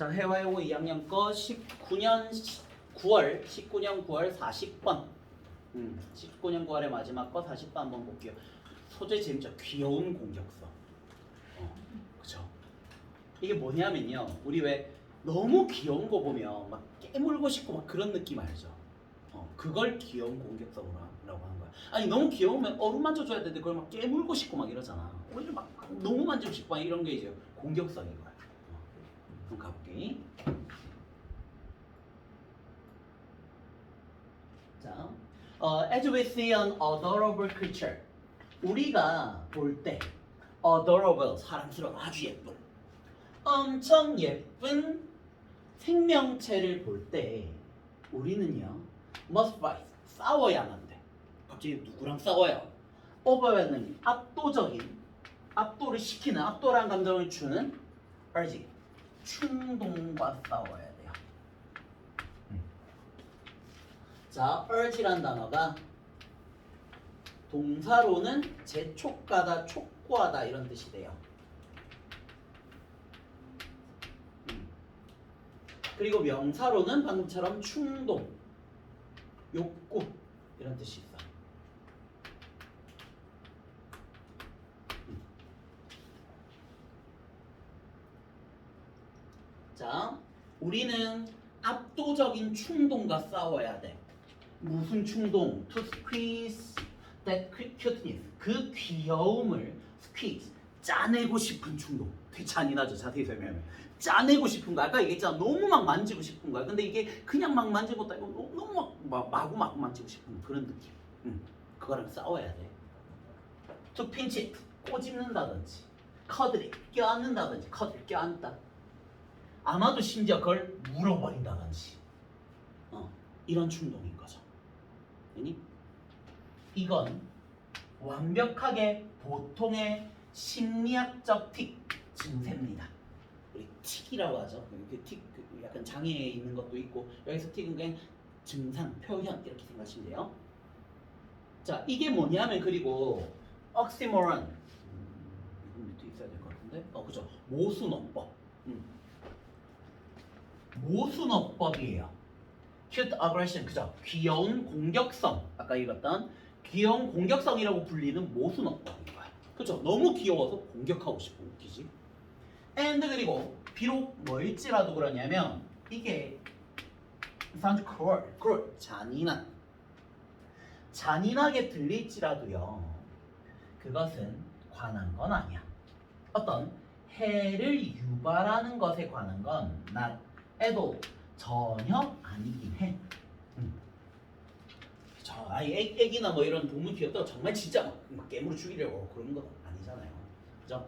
자, 해와해고 2학년 거 19년 9월 19년 9월 40번. 음, 19년 9월의 마지막 거 40번 한번 볼게요. 소재 재밌죠? 귀여운 공격성. 어, 그죠? 이게 뭐냐면요. 우리 왜 너무 귀여운 거 보면 막 깨물고 싶고 막 그런 느낌 알죠? 어, 그걸 귀여운 공격성이라고 하는 거야. 아니 너무 귀여우면 어루만져줘야 되는데 그걸 막 깨물고 싶고 막 이러잖아. 오히려 막 너무 만지고 싶고 막 이런 게 이제 공격성인 거야. 어, 그럼 가볼게. 자, 어, as we see an adorable creature, 우리가 볼 때 adorable 사랑스러운 아주 예쁜, 엄청 예쁜 생명체를 볼 때 우리는요 must fight 싸워야만 돼. 갑자기 누구랑 싸워요? overwhelming 압도적인 압도를 시키는 압도란 감정을 주는 urge 충동과 싸워야 돼요. 음. 자, urge란 단어가 동사로는 재촉하다, 촉구하다 이런 뜻이 돼요. 음. 그리고 명사로는 방금처럼 충동, 욕구 이런 뜻이 있어. 음. 자, 우리는 압도적인 충동과 싸워야 돼. 무슨 충동? To squeeze that cuteness. 그 귀여움을 squeeze. 짜내고 싶은 충동. 되게 잔인하죠. 자세히 설명하면. 짜내고 싶은 거. 아까 얘기했잖아. 너무 막 만지고 싶은 거야. 근데 이게 그냥 막 만지고 있다. 이거 너무 너무 막, 막 마구 마구 만지고 싶은 그런 느낌. 응. 그거랑 싸워야 돼. To pinch it. 꼬집는다든지. 커드리. 껴안는다든지. 커드리 껴안다. 아마도 심지어 그걸 물어버린다든지. 어, 이런 충동인 거죠. 아니? 이건 완벽하게 보통의 심리학적 틱 증세입니다. 우리 틱이라고 하죠. 이렇게 틱그 약간 장애에 있는 것도 있고 여기서 틱은 그냥 증상, 표현 이렇게 생각하시면 돼요. 자, 이게 뭐냐면 그리고 억시모론 음, 이건 밑에 있어야 될 것 같은데. 어, 그죠. 모순어법. 음. 모순어법이에요. cute aggression 그죠? 귀여운 공격성 아까 읽었던 귀여운 공격성이라고 불리는 모순어법인 거야. 그죠? 너무 귀여워서 공격하고 싶고 웃기지. and 그리고 비록 뭘지라도 그러냐면 이게 sounds cruel, cruel 잔인한 잔인하게 들릴지라도요. 그것은 관한 건 아니야. 어떤 해를 유발하는 것에 관한 건 not all 전혀 아니긴 해. 음. 저 아이 애, 애기나 뭐 이런 동물 귀엽다고 정말 진짜 막, 막 깨물어 죽이려고 그런 건 아니잖아요. 그죠?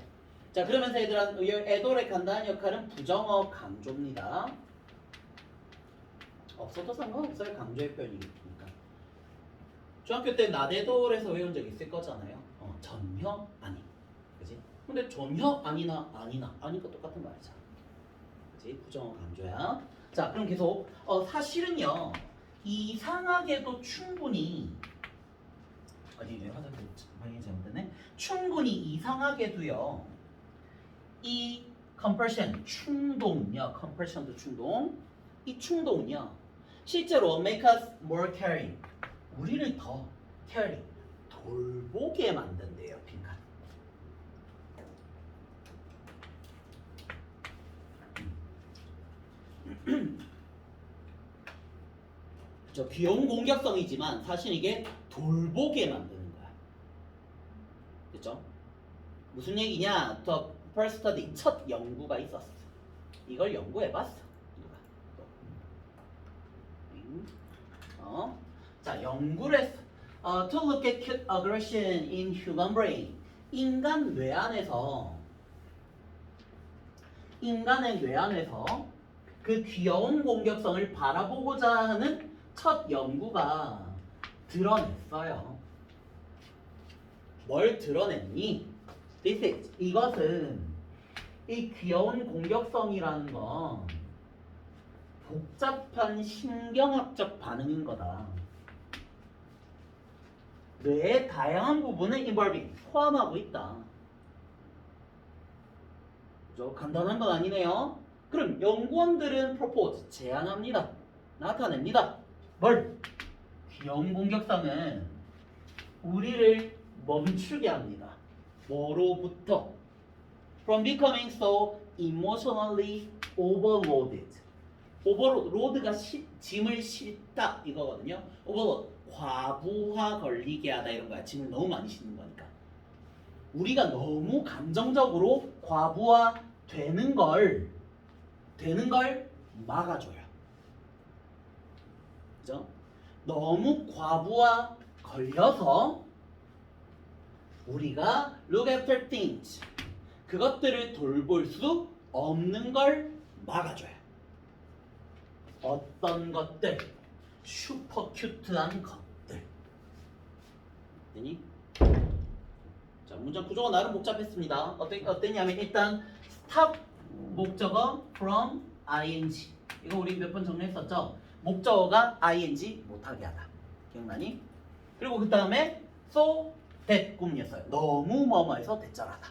자 그러면서 얘들아 애돌의 간단한 역할은 부정어 강조입니다. 없어도 상관없어요 강조의 표현이니까. 중학교 때 나대돌에서 외운 적 있을 거잖아요. 어, 전혀 아니. 그지? 근데 전혀 아니나 아니나 아니가 똑같은 말이잖아. 그지? 부정어 강조야. 자, 그럼 계속 어, 사실은요 이상하게도 충분히 어디 왜 화장실 방향이 잘못되네? 충분히 이상하게도요 이 compression 충동은요 compression도 충동 이 충동은요 실제로 make us more caring 우리를 더 caring 돌보게 만든대요 빈칸. 저 귀여운 공격성이지만 사실 이게 돌보게 만드는 거야. 그죠? 무슨 얘기냐? First study 첫 연구가 있었어. 이걸 연구해봤어. 누가? 음. 어? 자, 연구를 했어. 어, to look at aggression in human brain. 인간 뇌 안에서 인간의 뇌 안에서 그 귀여운 공격성을 바라보고자 하는 첫 연구가 드러냈어요. 뭘 드러냈니? This is, 이것은 이 귀여운 공격성이라는 건 복잡한 신경학적 반응인 거다. 뇌의 다양한 부분을 involving 포함하고 있다. 그죠? 간단한 건 아니네요. 그럼 연구원들은 propose 제안합니다. 나타냅니다. 뭘? 귀여운 공격성은 우리를 멈추게 합니다. 뭐로부터? From becoming so emotionally overloaded. 오버로드가 시- 짐을 싣다 이거거든요. 오버로드 과부하 걸리게 하다 이런 거야. 짐을 너무 많이 싣는 거니까. 우리가 너무 감정적으로 과부하 되는 걸 되는 걸 막아줘요. 그죠? 너무 과부하 걸려서 우리가 look after things 그것들을 돌볼 수 없는 걸 막아줘요. 어떤 것들 슈퍼 큐트한 것들. 되니? 자 문장 구조가 나름 복잡했습니다. 어때 어땠냐면 일단 stop 목적어 from ing 이거 우리 몇 번 정리했었죠. 목적어가 ing 못하게 하다. 기억나니? 그리고 그 다음에 so that 꿈이었어요. 너무 뭐뭐해서 대절하다.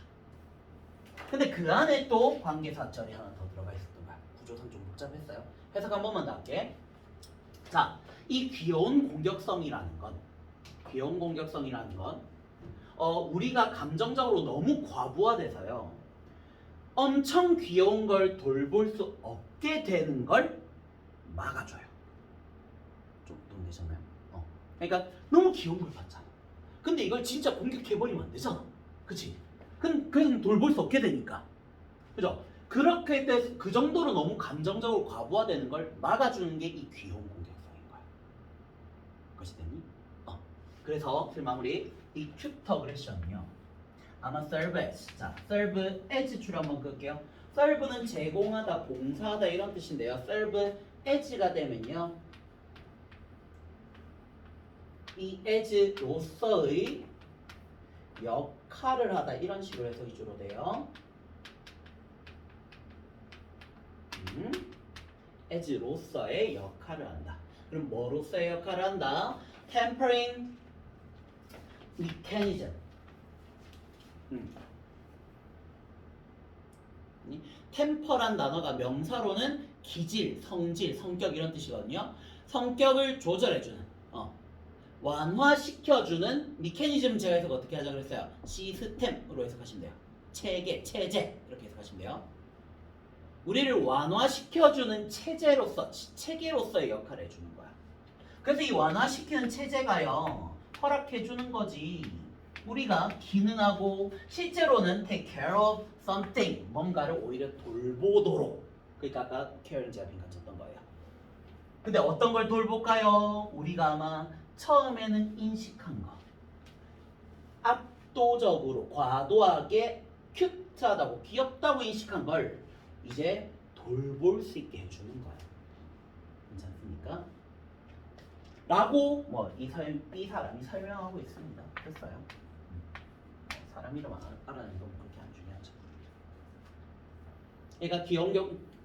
근데 그 안에 또 관계사 절이 하나 더 들어가 있었던 거야. 구조상 좀 복잡했어요. 해석 한 번만 더 할게. 자, 이 귀여운 공격성이라는 건, 귀여운 공격성이라는 건, 어, 우리가 감정적으로 너무 과부하돼서요. 엄청 귀여운 걸 돌볼 수 없게 되는 걸 막아줘요. 좀 동되셨나요? 어. 그러니까 너무 귀여운 걸 봤잖아. 근데 이걸 진짜 공격해버리면 안 되잖아. 그치? 그럼 돌볼 수 없게 되니까. 그죠? 그렇게 돼서 그 정도로 너무 감정적으로 과부하되는 걸 막아주는 게 이 귀여운 공격성인 거야. 그것이 되니? 어. 그래서 실마무리 이 큐터 그레션은요. 아마 serve as. 자, serve as 줄 한번 끌게요. serve는 제공하다, 봉사하다 이런 뜻인데요. serve as가 되면요. 이 as로서의 역할을 하다 이런 식으로 해석이 주로 돼요. 음, as로서의 역할을 한다. 그럼 뭐로서의 역할을 한다? tempering mechanism. 음. 이 템퍼란 단어가 명사로는 기질, 성질, 성격 이런 뜻이거든요. 성격을 조절해주는, 어, 완화시켜주는 미케니즘 제가 해석 어떻게 하자 그랬어요? 시스템으로 해석하시면 돼요. 체계, 체제 이렇게 해석하시면 돼요. 우리를 완화시켜주는 체제로서, 치- 체계로서의 역할을 해주는 거야. 그래서 이 완화시키는 체제가요, 허락해주는 거지. 우리가 기능하고 실제로는 take care of something 뭔가를 오히려 돌보도록 그러니까 아까 care는 제가 빈칸 쳤던 거예요. 근데 어떤 걸 돌볼까요? 우리가 아마 처음에는 인식한 거 압도적으로 과도하게 큐트하다고 귀엽다고 인식한 걸 이제 돌볼 수 있게 해주는 거예요. 괜찮습니까? 라고 사람 이 사람이 설명하고 있습니다. 됐어요? 사람 이름 알- 알아내는 건 그렇게 안 중요하죠. 그러니까 기형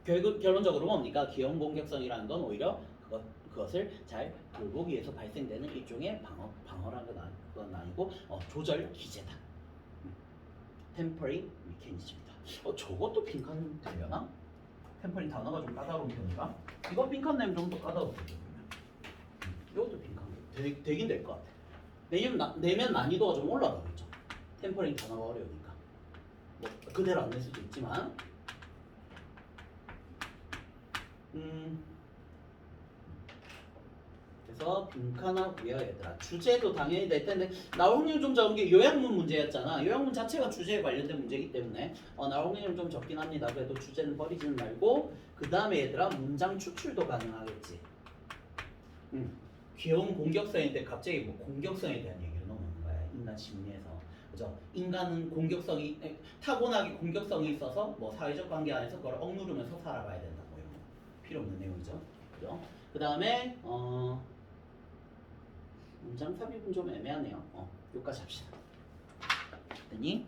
결론적으로 뭡니까? 기형 공격성이라는 건 오히려 그것 그것을 잘 돌보기 위해서 발생되는 일종의 방어 방어라는 건, 아니, 건 아니고 어, 조절 기제다. 템퍼링 미케니즘이다. 어 저것도 빈칸 되려나? 템퍼링 단어가 좀 까다로운 편인가? 이거 빈칸 내면 좀 더 까다롭거든요. 이것도 빈칸 되, 되긴 될 것 같아. 내면 나, 내면 난이도가 좀 올라가겠죠. 템퍼링 단어가 어려우니까. 뭐 그대로 안낼 수도 있지만. 음. 그래서 빈칸하고요, 얘들아. 주제도 당연히 될 텐데 나올 확률 좀 적은 게 요약문 문제였잖아. 요약문 자체가 주제에 관련된 문제이기 때문에 어, 나올 확률 좀 적긴 합니다. 그래도 주제는 버리지는 말고 그 다음에 얘들아 문장 추출도 가능하겠지. 음. 귀여운 공격성인데 갑자기 뭐 공격성에 대한 얘기를 넘어오는 거야. 인간 심리에서. 그죠? 인간은 공격성이 에, 타고나게 공격성이 있어서 뭐 사회적 관계 안에서 그걸 억누르면서 살아가야 된다. 뭐 이런 거. 필요 없는 내용이죠. 그죠? 그 다음에 어 문장 삽입은 좀 애매하네요. 어, 여기까지 합시다. 됐니?